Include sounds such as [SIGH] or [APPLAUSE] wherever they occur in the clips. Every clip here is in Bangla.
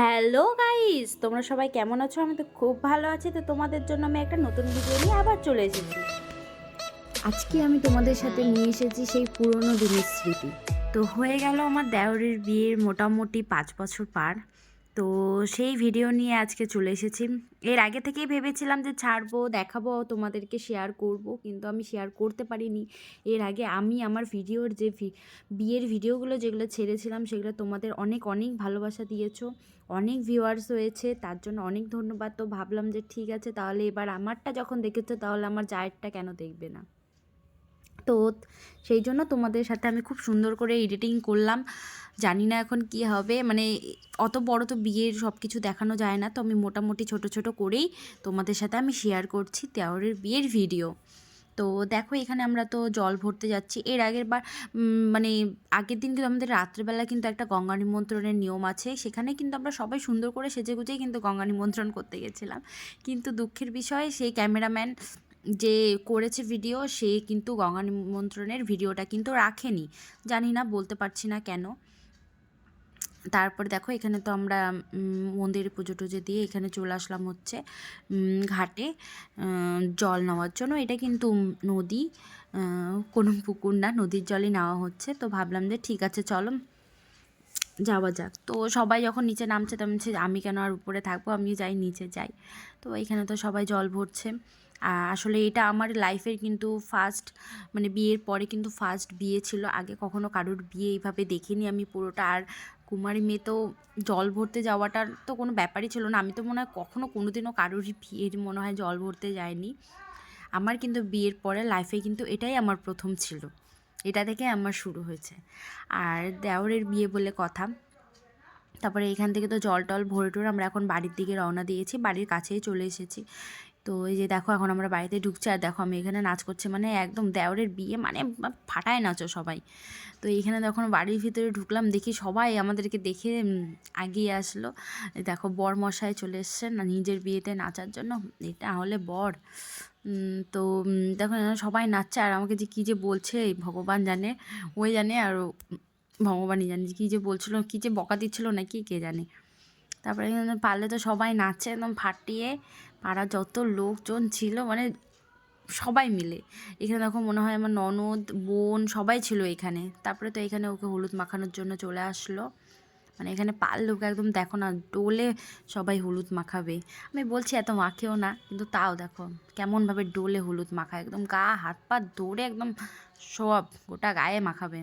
হ্যালো গাইস তোমরা সবাই কেমন আছো? আমি তো খুব ভালো আছি। তো তোমাদের জন্য আমি একটা নতুন ভিডিও নিয়ে আবার চলে এসেছি। আজকে আমি তোমাদের সাথে নিয়ে এসেছি সেই পুরনো দিনের স্মৃতি। তো হয়ে গেল আমার দেওরের বিয়ের মোটামুটি পাঁচ বছর পার। তো সেই ভিডিও নিয়ে আজকে চলে এসেছি। এর আগে থেকেই ভেবেছিলাম যে ছাড়বো, দেখাবো, তোমাদেরকে শেয়ার করব, কিন্তু আমি শেয়ার করতে পারিনি। এর আগে আমি আমার ভিডিওর যে বিয়ের ভিডিওগুলো যেগুলো ছেড়েছিলাম, সেগুলো তোমাদের অনেক অনেক ভালোবাসা দিয়েছ, অনেক ভিউয়ার্স হয়েছে, তার জন্য অনেক ধন্যবাদ। তো ভাবলাম যে ঠিক আছে, তাহলে এবার আমারটা যখন দেখেছ, তাহলে আমার জায়েরটা কেন দেখবে না? তো সেই জন্য তোমাদের সাথে আমি খুব সুন্দর করে এডিটিং করলাম। জানি না এখন কি হবে। মানে অত বড় তো বিয়ের সব কিছু দেখানো যায় না। তো আমি মোটামুটি ছোট ছোট করেই তোমাদের সাথে আমি শেয়ার করছি তেওরের বিয়ের ভিডিও তো দেখো এখানে আমরা তো জল ভরতে যাচ্ছি। এর আগের বার মানে আগের দিন কিন্তু আমাদের রাত্রেবেলা কিন্তু একটা গঙ্গা নিমন্ত্রণের নিয়ম আছে। সেখানে কিন্তু আমরা সবাই সুন্দর করে সেজে গুজেই কিন্তু গঙ্গা নিমন্ত্রণ করতে গেছিলাম। কিন্তু দুঃখের বিষয়, সেই ক্যামেরাম্যান যে করেছে ভিডিও সে কিন্তু গঙ্গা নিমন্ত্রণের ভিডিওটা কিন্তু রাখেনি। জানি না, বলতে পারছি না কেন। তারপরে দেখো, এখানে তো আমরা মন্দিরে পুজো টুজো দিয়ে এখানে চলে আসলাম হচ্ছে ঘাটে জল নেওয়ার জন্য। এটা কিন্তু নদী কোনো পুকুর না, নদীর জলই নেওয়া হচ্ছে। তো ভাবলাম যে ঠিক আছে, চলো, যাওয়া যাক। তো সবাই যখন নিচে নামছে তেমন আমি কেন আর উপরে থাকব? আমি যাই, নিচে যাই। তো এখানে তো সবাই জল ভরছে। আসলে এটা আমার লাইফের কিন্তু ফার্স্ট মানে বিয়ের পরে কিন্তু ফার্স্ট বিয়ে ছিল। আগে কখনো কারোর বিয়ে এইভাবে দেখিনি আমি পুরোটা। আর কুমারী মেয়ে তো জল ভরতে যাওয়াটার তো কোনো ব্যাপারই ছিল না। আমি তো মনে হয় কখনো কোনোদিনও কারোরই বিয়ের মনে হয় জল ভরতে যায়নি। আমার কিন্তু বিয়ের পরে লাইফে কিন্তু এটাই আমার প্রথম ছিল। এটা থেকে আমার শুরু হয়েছে। আর দেওরের বিয়ে বলে কথা। তারপরে এখান থেকে তো জল টল ভরে টরে আমরা এখন বাড়ির দিকে রওনা দিয়েছি। বাড়ির কাছেই চলে এসেছি। তো এই যে দেখো এখন আমরা বাড়িতে ঢুকছি আর দেখো আমি এখানে নাচ করছি মানে একদম দেওরের বিয়ে মানে ফাটায় নাচো সবাই। তো এইখানে যখন বাড়ির ভিতরে ঢুকলাম, দেখি সবাই আমাদেরকে দেখে আগিয়ে আসলো। দেখো বর মশাই চলে এসছেন না নিজের বিয়েতে নাচার জন্য এটা হলে বর। তো দেখো সবাই নাচছে আর আমাকে যে কী যে বলছে ভগবান জানে, ওই জানে আর ভগবানই জানে কী যে বলছিল, কী যে বকা দিচ্ছিল নাকি কে জানে। তারপরে পারলে তো সবাই নাচে, একদম ফাটিয়ে পাড়ার যত লোকজন ছিল মানে সবাই মিলে। এখানে দেখো মনে হয় আমার ননদ, বোন সবাই ছিল এখানে। তারপরে তো এখানে ওকে হলুদ মাখানোর জন্য চলে আসলো। মানে এখানে পারলে ওকে একদম দেখো না, ডোলে সবাই হলুদ মাখাবে। আমি বলছি, এত মাখেও না। কিন্তু তাও দেখো কেমনভাবে ডোলে হলুদ মাখা একদম গা, হাত পা ধরে একদম সব গোটা গায়ে মাখাবে।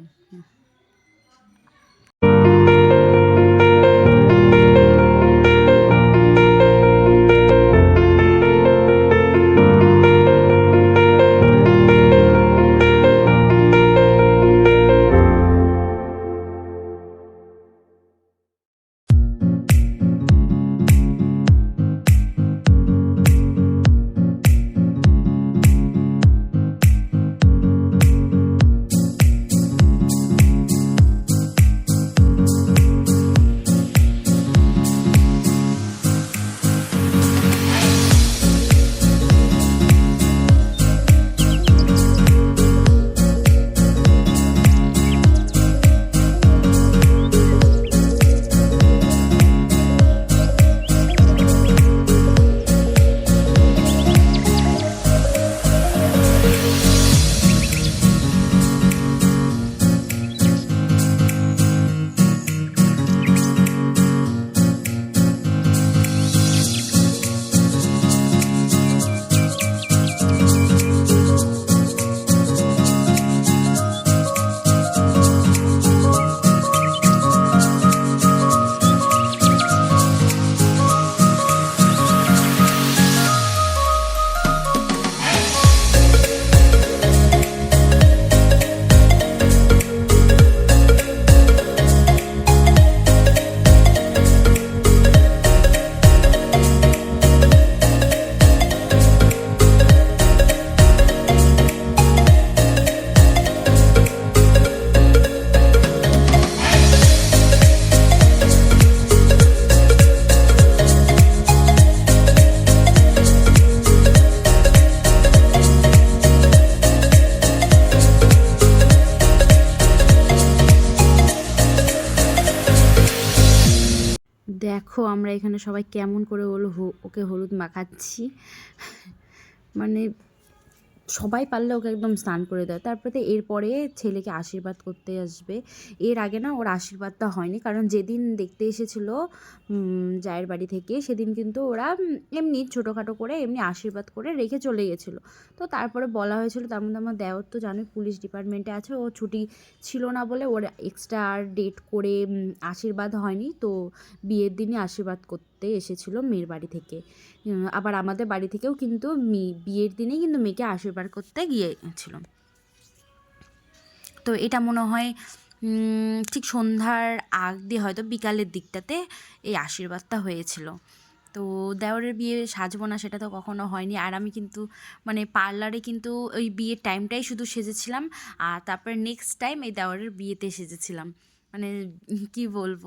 দেখো আমরা এখানে সবাই কেমন করে ওল ওকে হলুদ মাখাচ্ছি। মানে সবাই পারলে ওকে একদম স্নান করে দেয়। তারপরে এরপরে ছেলেকে আশীর্বাদ করতে আসবে। এর আগে না ওর আশীর্বাদটা হয়নি। কারণ যেদিন দেখতে এসেছিল জায়ের বাড়ি থেকে, সেদিন কিন্তু ওরা এমনি ছোটোখাটো করে এমনি আশীর্বাদ করে রেখে চলে গেছিল। তো তারপরে বলা হয়েছিল তার মধ্যে আমার দেওর তো জানোই পুলিশ ডিপার্টমেন্টে আছে। ও ছুটি ছিল না বলে ওর এক্সট্রা আর ডেট করে আশীর্বাদ হয়নি। তো বিয়ের দিনই আশীর্বাদ করতে এসেছিল মেয়ের বাড়ি থেকে। আবার আমাদের বাড়ি থেকেও কিন্তু বিয়ের দিনেই কিন্তু মেয়েকে আশীর্বাদ করতে গিয়েছিল। তো এটা মনে হয় ঠিক সন্ধ্যার আগ দিয়ে হয়তো বিকালের দিকটাতে এই আশীর্বাদটা হয়েছিল। তো দেওরের বিয়ে সাজবো না সেটা তো কখনো হয়নি। আর আমি কিন্তু মানে পার্লারে কিন্তু ওই বিয়ের টাইমটাই শুধু সেজেছিলাম। আর তারপরে নেক্সট টাইম এই দেওরের বিয়েতে সেজেছিলাম। মানে কি বলব?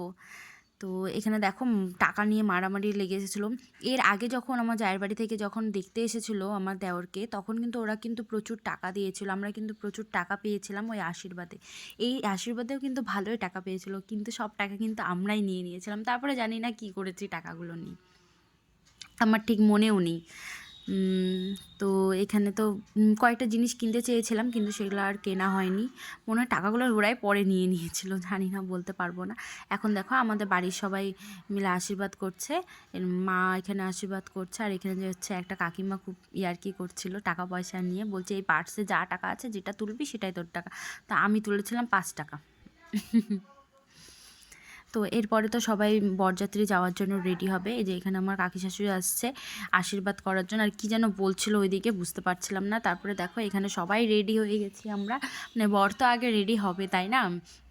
তো এখানে দেখো টাকা নিয়ে মারামারি লেগে এসেছিল। এর আগে যখন আমার জায়ের বাড়ি থেকে যখন দেখতে এসেছিল আমার দেওরকে, তখন কিন্তু ওরা কিন্তু প্রচুর টাকা দিয়েছিল। আমরা কিন্তু প্রচুর টাকা পেয়েছিলাম ওই আশীর্বাদে। এই আশীর্বাদেও কিন্তু ভালোই টাকা পেয়েছিল, কিন্তু সব টাকা কিন্তু আমরাই নিয়ে নিয়েছিলাম। তারপরে জানি না কি করেছি টাকাগুলো নিয়ে। আমার ঠিক মনেও নেই। তো এখানে তো কয়েকটা জিনিস কিনতে চেয়েছিলাম, কিন্তু সেগুলো আর কেনা হয়নি। মনে হয় টাকাগুলো ওরাই পরে নিয়ে নিয়েছিল, জানি না, বলতে পারব না। এখন দেখো, আমাদের বাড়ির সবাই মিলে আশীর্বাদ করছে। মা এখানে আশীর্বাদ করছে, আর এখানে যে হচ্ছে একটা কাকিমা খুব ইয়ার্কি করছিল, টাকা পয়সা নিয়ে। বলছে, এই পার্সে যা টাকা আছে, যেটা তুলবি সেটাই তোর টাকা। তা আমি তুলেছিলাম পাঁচ টাকা। তো এরপরে তো সবাই বরযাত্রী যাওয়ার জন্য রেডি হবে। এই যে এখানে আমার কাকি শাশুড়ি আসছে আশীর্বাদ করার জন্য। আর কি যেন বলছিল ওইদিকে বুঝতে পারছিলাম না। তারপরে দেখো এখানে সবাই রেডি হয়ে গেছি আমরা। মানে বর তো আগে রেডি হবে, তাই না?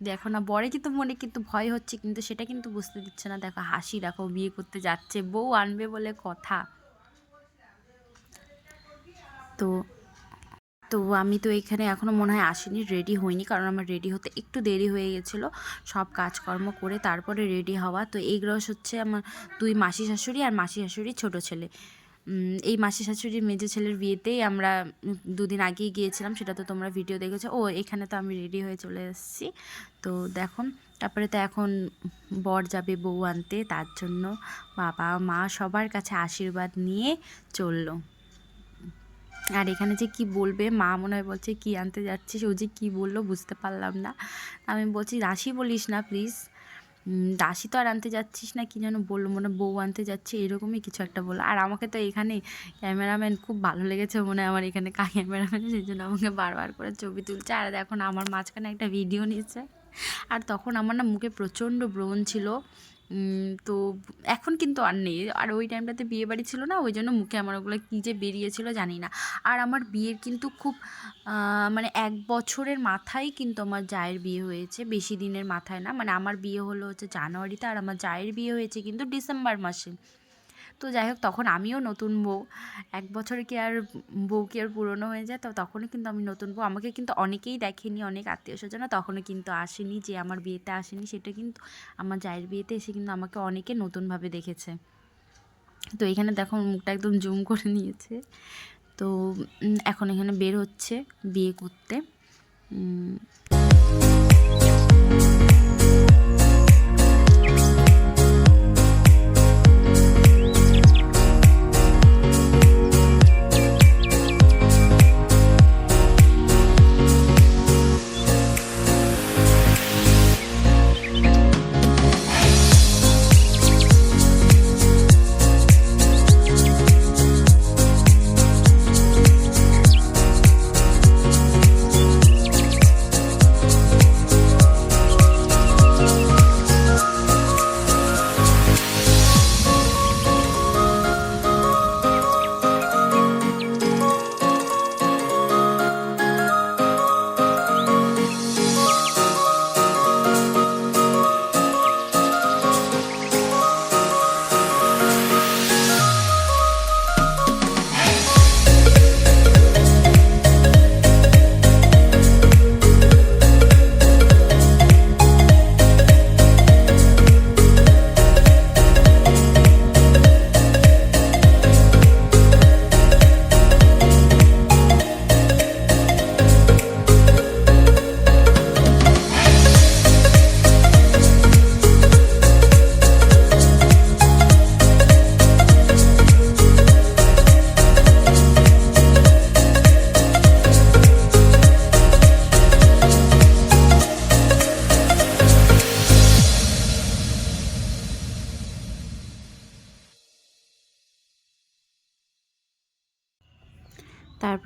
দেখো না, বরে কিন্তু মনে কিন্তু ভয় হচ্ছে, কিন্তু সেটা কিন্তু বুঝতে দিচ্ছে না। দেখো হাসি, দেখো বিয়ে করতে যাচ্ছে, বউ আনবে বলে কথা। তো তো আমি তো এখানে এখনও মনে হয় আসিনি রেডি হইনি কারণ আমার রেডি হতে একটু দেরি হয়ে গেছিল। সব কাজকর্ম করে তারপরে রেডি হওয়া। তো এই গ্রস হচ্ছে আমার দুই মাসি শাশুড়ি আর মাসি শাশুড়ির ছোটো ছেলে। এই মাসি শাশুড়ির মেজো ছেলের বিয়েতেই আমরা দুদিন আগেই গিয়েছিলাম, সেটা তো তোমরা ভিডিও দেখেছ। ও, এখানে তো আমি রেডি হয়ে চলে এসেছি। তো দেখো, তারপরে তো এখন বর যাবে বউ আনতে, তার জন্য বাবা মা সবার কাছে আশীর্বাদ নিয়ে চলল। আর এখানে যে কি বলবে, মা মনে হয় বলছে, কি আনতে যাচ্ছিস? ও যে কী বলল বুঝতে পারলাম না। আমি বলছি, দাসী বলিস না প্লিজ দাসী তো আর আনতে যাচ্ছিস না, কি যেন বলল, মনে বউ আনতে যাচ্ছি, এরকমই কিছু একটা বলল। আর আমাকে তো এখানে ক্যামেরাম্যান খুব ভালো লেগেছে মনে হয় আমার এখানে ক্যামেরাম্যান সেই জন্য আমাকে বারবার করে ছবি তুলছে। আর এখন আমার মাঝখানে একটা ভিডিও নিচ্ছে আর তখন আমার না মুখে প্রচণ্ড ব্রণ ছিল। তো এখন কিন্তু আর নেই। আর ওই টাইমটাতে বিয়ে বাড়ি ছিল না, ওই জন্য মুখে আমার ওগুলো কী যে বেরিয়েছিল জানি না। আর আমার বিয়ের কিন্তু খুব মানে এক বছরের মাথায় কিন্তু আমার জায়ের বিয়ে হয়েছে, বেশি দিনের মাথায় না। মানে আমার বিয়ে হলো হচ্ছে জানুয়ারিতে, আর আমার জায়ের বিয়ে হয়েছে কিন্তু ডিসেম্বর মাসে। তো যাই হোক, তখন আমিও নতুন বউ। এক বছর কি আর বউ কি আর পুরনো হয়ে যায়? তো তখনও কিন্তু আমি নতুন বউ। আমাকে কিন্তু অনেকেই দেখেনি, অনেক আত্মীয় স্বজন তখনও কিন্তু আসেনি যে আমার বিয়েতে আসেনি। সেটা কিন্তু আমার জায়ের বিয়েতে এসে কিন্তু আমাকে অনেকে নতুনভাবে দেখেছে। তো এখানে দেখো মুখটা একদম জুম করে নিয়েছে। তো এখন এখানে বের হচ্ছে বিয়ে করতে।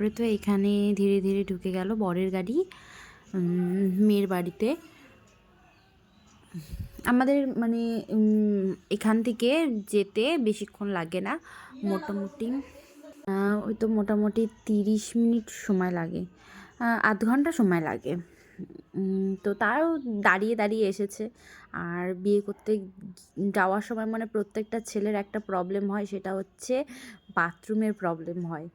তারপরে তো এখানে ধীরে ধীরে ঢুকে গেল বরের গাড়ি মেয়ের বাড়িতে। আমাদের মানে এখান থেকে যেতে বেশিক্ষণ লাগে না, মোটামুটি ওই তো মোটামুটি তিরিশ মিনিট সময় লাগে আধ ঘণ্টা সময় লাগে। তো তাও দাঁড়িয়ে দাঁড়িয়ে এসেছে। আর বিয়ে করতে যাওয়ার সময় মানে প্রত্যেকটা ছেলের একটা প্রবলেম হয়, সেটা হচ্ছে বাথরুমের প্রবলেম হয়।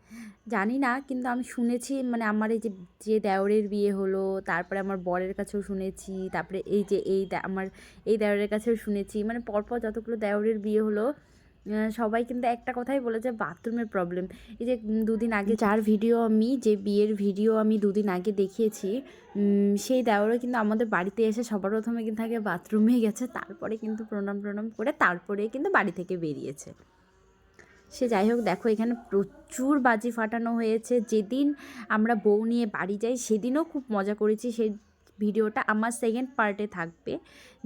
জানি না, কিন্তু আমি শুনেছি মানে আমার এই যে যে দেওরের বিয়ে হলো, তারপরে আমার বরের কাছেও শুনেছি, তারপরে এই যে, এই আমার এই দেওরের কাছেও শুনেছি মানে পরপর যতগুলো দেওরের বিয়ে হলো সবাই কিন্তু একটা কথাই বলেছে বাথরুমের প্রবলেম এই যে দুদিন আগে যার ভিডিও আমি, যে বিয়ের ভিডিও আমি দুদিন আগে দেখিয়েছি সেই দেওরও কিন্তু আমাদের বাড়িতে এসে সবার প্রথমে কিন্তু আগে বাথরুমে গেছে, তারপরে কিন্তু প্রণাম প্রণাম করে তারপরে কিন্তু বাড়ি থেকে বেরিয়েছে। সে যাই হোক, দেখো এখানে প্রচুর বাজি ফাটানো হয়েছে। যেদিন আমরা বউ নিয়ে বাড়ি যাই, সেদিনও খুব মজা করেছি। সেই ভিডিওটা আমার সেকেন্ড পার্টে থাকবে,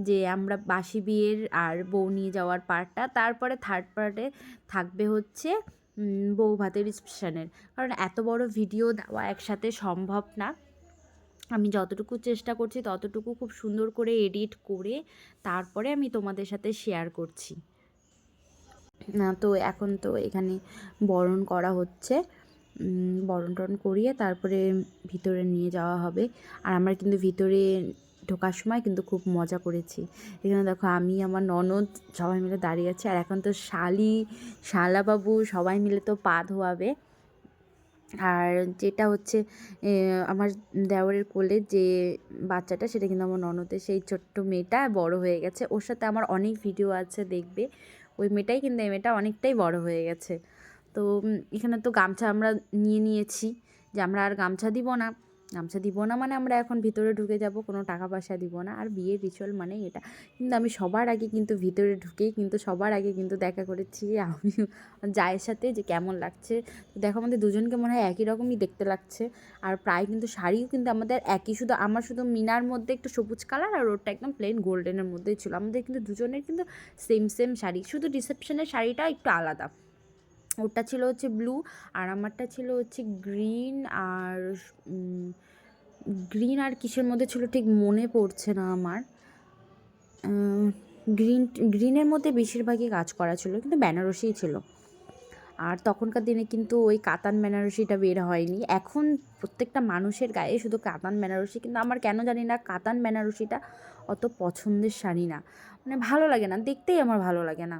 যে আমরা বাসি বিয়ের আর বউ নিয়ে যাওয়ার পার্টটা তারপরে থার্ড পার্টে থাকবে হচ্ছে বউ ভাতের রিসেপশনের কারণ এত বড় ভিডিও দেওয়া একসাথে সম্ভব না। আমি যতটুকু চেষ্টা করছি, ততটুকু খুব সুন্দর করে এডিট করে তারপরে আমি তোমাদের সাথে শেয়ার করছি। না, তো এখন তো এখানে বরণ করা হচ্ছে। বরণ টরণ করিয়ে তারপরে ভিতরে নিয়ে যাওয়া হবে। আর আমরা কিন্তু ভিতরে ঢোকার সময় কিন্তু খুব মজা করেছি। এখানে দেখো আমি, আমার ননদ সবাই মিলে দাঁড়িয়ে আছি। আর এখন তো শালি, শালাবাবু সবাই মিলে তো পা ধোয়াবে। আর যেটা হচ্ছে আমার দেওয়ারের কোলে যে বাচ্চাটা, সেটা কিন্তু আমার ননদের, সেই ছোট্ট মেয়েটা বড় হয়ে গেছে। ওর সাথে আমার অনেক ভিডিও আছে, দেখবে। ওই মেয়েটাই কিন্তু, এই মেয়েটা অনেকটাই বড় হয়ে গেছে। তো এখানে তো গামছা আমরা নিয়ে নিয়েছি যে আমরা আর গামছা দিব না। গামছা দিব না মানে আমরা এখন ভিতরে ঢুকে যাব, কোনো টাকা পয়সা দিব না। আর বিয়ের রিচুয়াল মানে এটা। কিন্তু আমি সবার আগে কিন্তু ভিতরে ঢুকেই কিন্তু সবার আগে কিন্তু দেখা করেছি আমি [LAUGHS] জায়ের সাথে যে কেমন লাগছে। দেখো আমাদের দুজনকে মনে হয় একই রকমই দেখতে লাগছে। আর প্রায় কিন্তু শাড়িও কিন্তু আমাদের একই, শুধু আমার শুধু মিনার মধ্যে একটু সবুজ কালার আর ওরটা একদম প্লেন গোল্ডেনের মধ্যেই ছিল। আমাদের কিন্তু দুজনের কিন্তু সেম সেম শাড়ি। শুধু রিসেপশনের শাড়িটা একটু আলাদা। ওটা ছিল হচ্ছে ব্লু, আর আমারটা ছিল হচ্ছে গ্রিন, আর গ্রিন আর কিসের মধ্যে ছিল ঠিক মনে পড়ছে না আমার। গ্রিন, গ্রিনের মধ্যে বেশিরভাগই কাজ করা ছিল, কিন্তু বেনারসিই ছিল। আর তখনকার দিনে কিন্তু ওই কাতান বেনারসিটা বের হয়নি। এখন প্রত্যেকটা মানুষের গায়ে শুধু কাতান বেনারসি, কিন্তু আমার কেন জানি না কাতান বেনারসিটা অত পছন্দের শাড়ি না। মানে ভালো লাগে না, দেখতেই আমার ভালো লাগে না।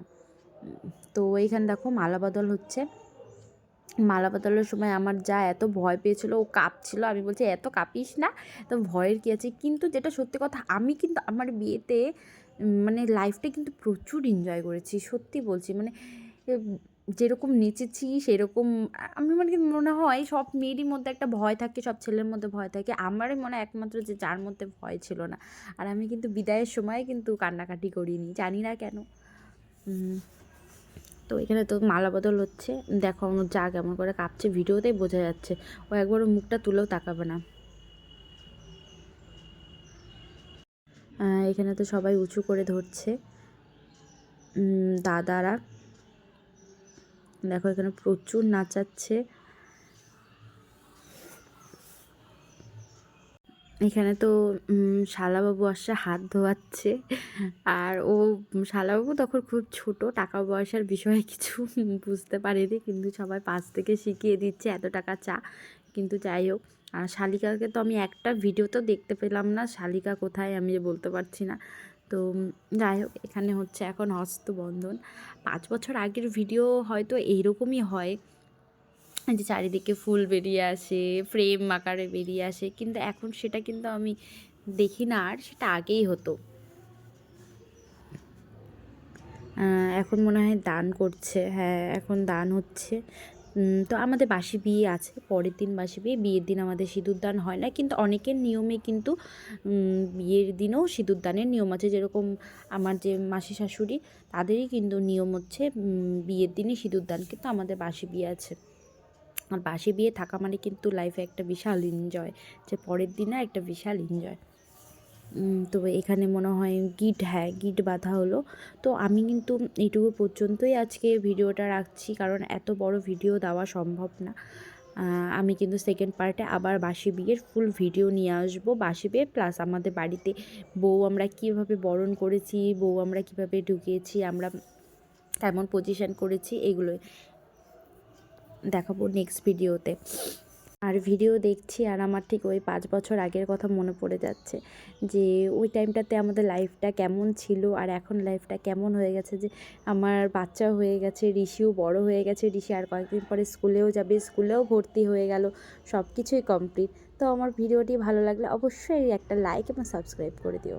তো এইখানে দেখো মালা বদল হচ্ছে। মালা সময় আমার যা এত ভয় পেয়েছিল, ও কাঁপছিল। আমি বলছি, এত কাঁপিস না? তো ভয়ের কী আছে? কিন্তু যেটা সত্যি কথা, আমি কিন্তু আমার বিয়েতে মানে লাইফটা কিন্তু প্রচুর এনজয় করেছি, সত্যি বলছি। মানে যেরকম নেচেছি, সেরকম আমি মানে মনে হয়, সব মেয়েরই মধ্যে একটা ভয় থাকে, সব ছেলের মধ্যে ভয় থাকে। আমারই মনে একমাত্র যে যার মধ্যে ভয় ছিল না। আর আমি কিন্তু বিদায়ের সময় কিন্তু কান্নাকাটি করিনি, জানি না কেন। তো এখানে তো মালা বদল হচ্ছে। দেখো আমার যা কেমন করে কাঁপছে, ভিডিওতেই বোঝা যাচ্ছে। ও একবার মুখটা তুলেও তাকাবে না। এখানে তো সবাই উঁচু করে ধরছে। দাদারা। দেখো এখানে প্রচুর নাচাচ্ছে। এখানে তো শালাবাবু আসছে, হাত ধোয়াচ্ছে। আর ও, শালাবাবু তখন খুব ছোট, টাকা পয়সার বিষয়ে কিছু বুঝতে পারেনি, কিন্তু সবাই পাশ থেকে শিখিয়ে দিচ্ছে এত টাকা চা। কিন্তু যাই হোক, আর শালিকাকে তো আমি একটা ভিডিও তো দেখতে পেলাম না, শালিকা কোথায় আমি বলতে পারছি না। তো, যাই হোক, এখানে হচ্ছে এখন হস্তবন্ধন পাঁচ বছর আগের ভিডিও হয়তো এইরকমই হয়। যে চারিদিকে ফুল বেরিয়ে আসে ফ্রেম আকারে বেরিয়ে আসে, কিন্তু এখন সেটা কিন্তু আমি দেখি না, আর সেটা আগেই হতো। এখন মনে হয় দান করছে হ্যাঁ এখন দান হচ্ছে। তো আমাদের বাসি বিয়ে আছে, পরের দিন বাসি বিয়ে, বিয়ের দিন আমাদের সিঁদুর দান হয় না, কিন্তু অনেকের নিয়মে কিন্তু বিয়ের দিনেও সিঁদুর দানের নিয়ম আছে। যেরকম আমার যে মাসি শাশুড়ি, তাদেরই কিন্তু নিয়ম হচ্ছে বিয়ের দান, কিন্তু আমাদের বাসি বিয়ে আছে। আর বাসি বিয়ে থাকা মানে কিন্তু লাইফে একটা বিশাল এনজয় যে পরের দিনে একটা বিশাল এনজয় তো এখানে মনে হয় গিট হ্যাঁ গিট বাঁধা হলো। তো আমি কিন্তু এইটুকু পর্যন্তই আজকে ভিডিওটা রাখছি, কারণ এত বড় ভিডিও দেওয়া সম্ভব না। আমি কিন্তু সেকেন্ড পার্টে আবার বাসি বিয়ের ফুল ভিডিও নিয়ে আসব বাসি বিয়ে প্লাস আমাদের বাড়িতে বউ আমরা কীভাবে বরণ করেছি, বউ আমরা কীভাবে ঢুকিয়েছি আমরা কেমন পজিশন করেছি এগুলো দেখাবো নেক্সট ভিডিওতে আর ভিডিও দেখছি আর আমার ঠিক ওই পাঁচ বছর আগের কথা মনে পড়ে যাচ্ছে যে ওই টাইমটাতে আমাদের লাইফটা কেমন ছিল আর এখন লাইফটা কেমন হয়ে গেছে যে আমার বাচ্চা হয়ে গেছে, ঋষিও বড় হয়ে গেছে, ঋষি আর কয়েকদিন পরে স্কুলেও যাবে, স্কুলেও ভর্তি হয়ে গেল সব কিছুই কমপ্লিট তো আমার ভিডিওটি ভালো লাগলে অবশ্যই একটা লাইক এবং সাবস্ক্রাইব করে দিও।